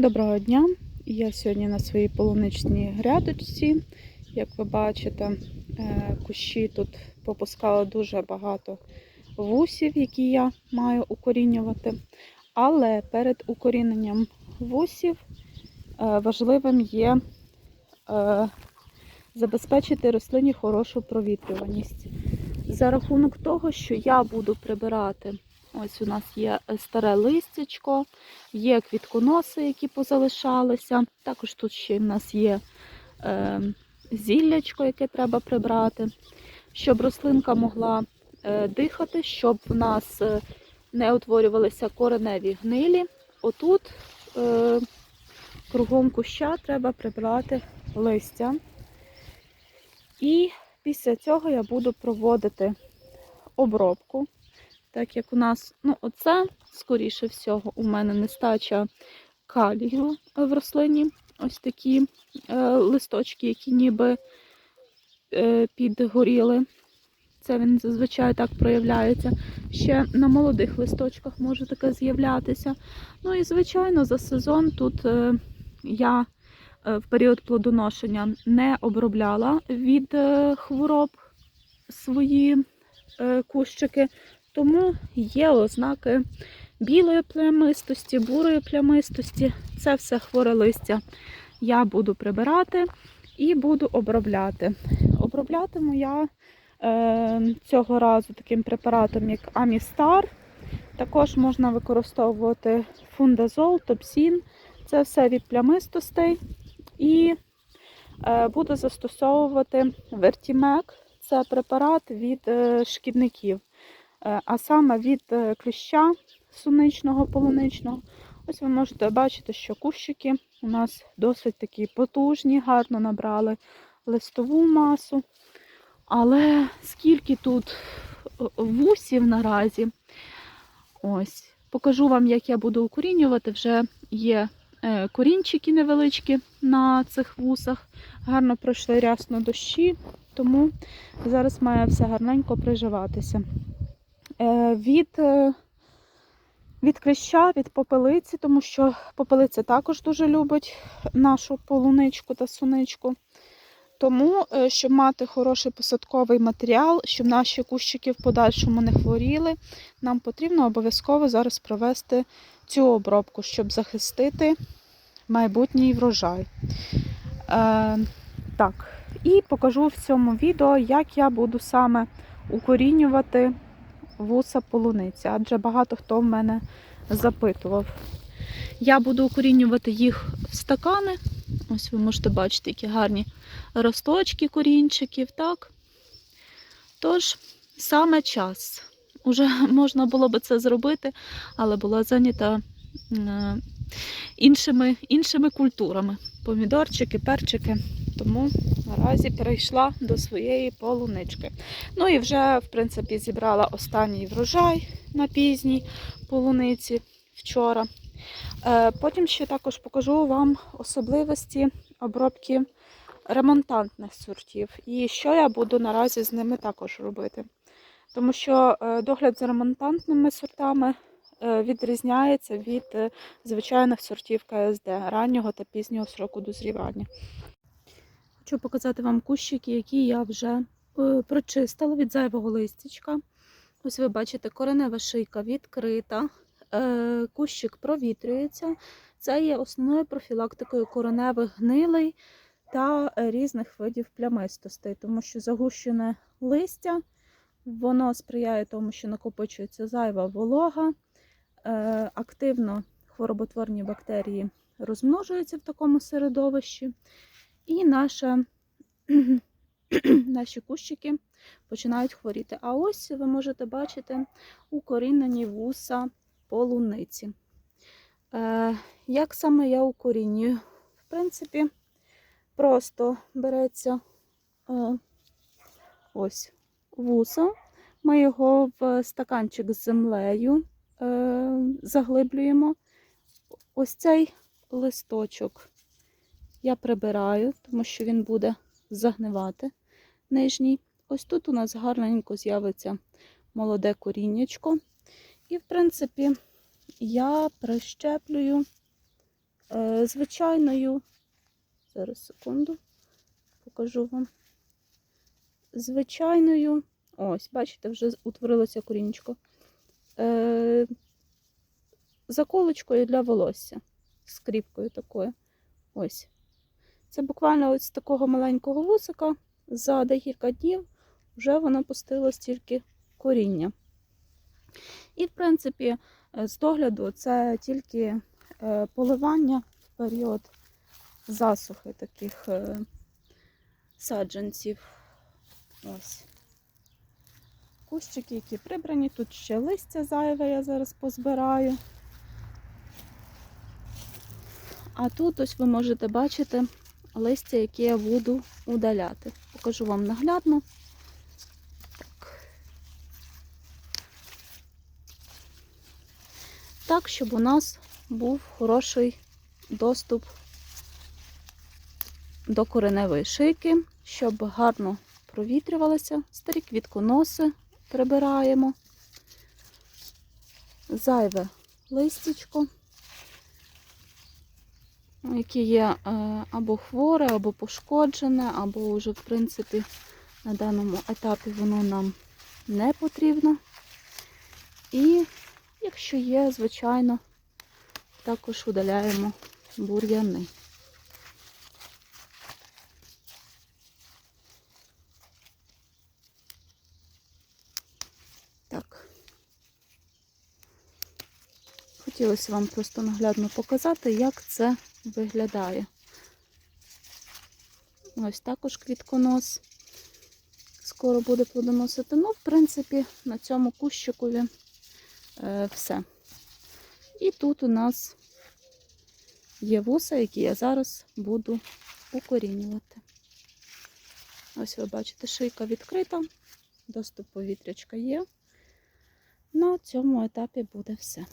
Доброго дня! Я сьогодні на своїй полуничній грядочці. Як ви бачите, е, кущі тут попускало дуже багато вусів, які я маю укорінювати. Але перед укоріненням вусів е, важливим є е, забезпечити рослині хорошу провітрюваність. За рахунок того, що я буду прибирати, ось у нас є старе листячко, є квітконоси, які позалишалися. Також тут ще в нас є е, зіллячко, яке треба прибрати, щоб рослинка могла е, дихати, щоб в нас е, не утворювалися кореневі гнилі. Отут е, кругом куща треба прибрати листя. І після цього я буду проводити обробку. Так як у нас, ну, оце, скоріше всього, у мене нестача калію в рослині. Ось такі е, листочки, які ніби е, підгоріли. Це він зазвичай так проявляється. Ще на молодих листочках може таке з'являтися. Ну і, звичайно, за сезон тут е, я е, в період плодоношення не обробляла від е, хвороб свої е, кущики, тому є ознаки білої плямистості, бурої плямистості. Це все хворе листя я буду прибирати і буду обробляти. Оброблятиму я е, цього разу таким препаратом, як Амістар. Також можна використовувати фундазол, топсін. Це все від плямистостей. І е, буду застосовувати вертімек. Це препарат від е, шкідників, а саме від е, кліща суничного, полуничного. Ось ви можете бачити, що кущики у нас досить такі потужні, гарно набрали листову масу. Але скільки тут е, вусів наразі, ось, покажу вам, як я буду укорінювати. Вже є е, корінчики невеличкі на цих вусах. Гарно пройшли рясно дощі, тому зараз має все гарненько приживатися. Е, Від е, від кліща, від попелиці, тому що попелиця також дуже любить нашу полуничку та суничку. Тому, е, щоб мати хороший посадковий матеріал, щоб наші кущики в подальшому не хворіли, нам потрібно обов'язково зараз провести цю обробку, щоб захистити майбутній врожай. Е, так, і покажу в цьому відео, як я буду саме укорінювати вуса полуниці, адже багато хто в мене запитував. Я буду укорінювати їх в стакани. Ось ви можете бачити, які гарні росточки корінчиків, так? Тож, саме час. Уже можна було би це зробити, але була зайнята е, іншими, іншими культурами. Помідорчики, перчики. Тому наразі перейшла до своєї полунички. Ну і вже, в принципі, зібрала останній врожай на пізній полуниці вчора. Е, Потім ще також покажу вам особливості обробки ремонтантних сортів. І що я буду наразі з ними також робити. Тому що е, догляд за ремонтантними сортами відрізняється від е, звичайних сортів КСД раннього та пізнього сроку дозрівання. Хочу показати вам кущики, які я вже е, прочистила від зайвого листячка. Ось ви бачите, коренева шийка відкрита, е, кущик провітрюється. Це є основною профілактикою кореневих гнилей та е, різних видів плямистостей, тому що загущене листя воно сприяє тому, що накопичується зайва волога, е, активно хвороботворні бактерії розмножуються в такому середовищі. І наша, наші кущики починають хворіти. А ось ви можете бачити укорінені вуса полуниці. Е, як саме я укорінюю? В принципі, просто береться е, ось вуса, ми його в стаканчик з землею е, заглиблюємо. Ось цей листочок я прибираю, тому що він буде загнивати нижній. Ось тут у нас гарненько з'явиться молоде коріннячко. І, в принципі, я прищеплюю е, е, звичайною. Зараз секунду, покажу вам. Звичайною. Ось, бачите, вже утворилося корінечко. Е, заколочкою для волосся. Скріпкою такою. Ось. Це буквально ось з такого маленького вусика. За декілька днів вже воно пустило стільки коріння. І, в принципі, е, з догляду це тільки е, поливання в період засухи таких е, саджанців. Ось. Кущики, які прибрані, тут ще листя зайве, я зараз позбираю. А тут ось ви можете бачити листя, яке я буду удаляти. Покажу вам наглядно. Так. так, щоб у нас був хороший доступ до кореневої шийки, щоб гарно провітрювалися. Старі квітконоси прибираємо, зайве листячко, яке є е, або хворе, або пошкоджене, або вже, в принципі, на даному етапі воно нам не потрібно. І якщо є, звичайно, також удаляємо бур'яни. Так. Хотілося вам просто наглядно показати, як це виглядає. Ось також квітконос. Скоро буде плодоносити. Ну, в принципі, на цьому кущикові е, все. І тут у нас є вуса, які я зараз буду укорінювати. Ось ви бачите, шийка відкрита, доступ повітрячка є. На цьому етапі буде все.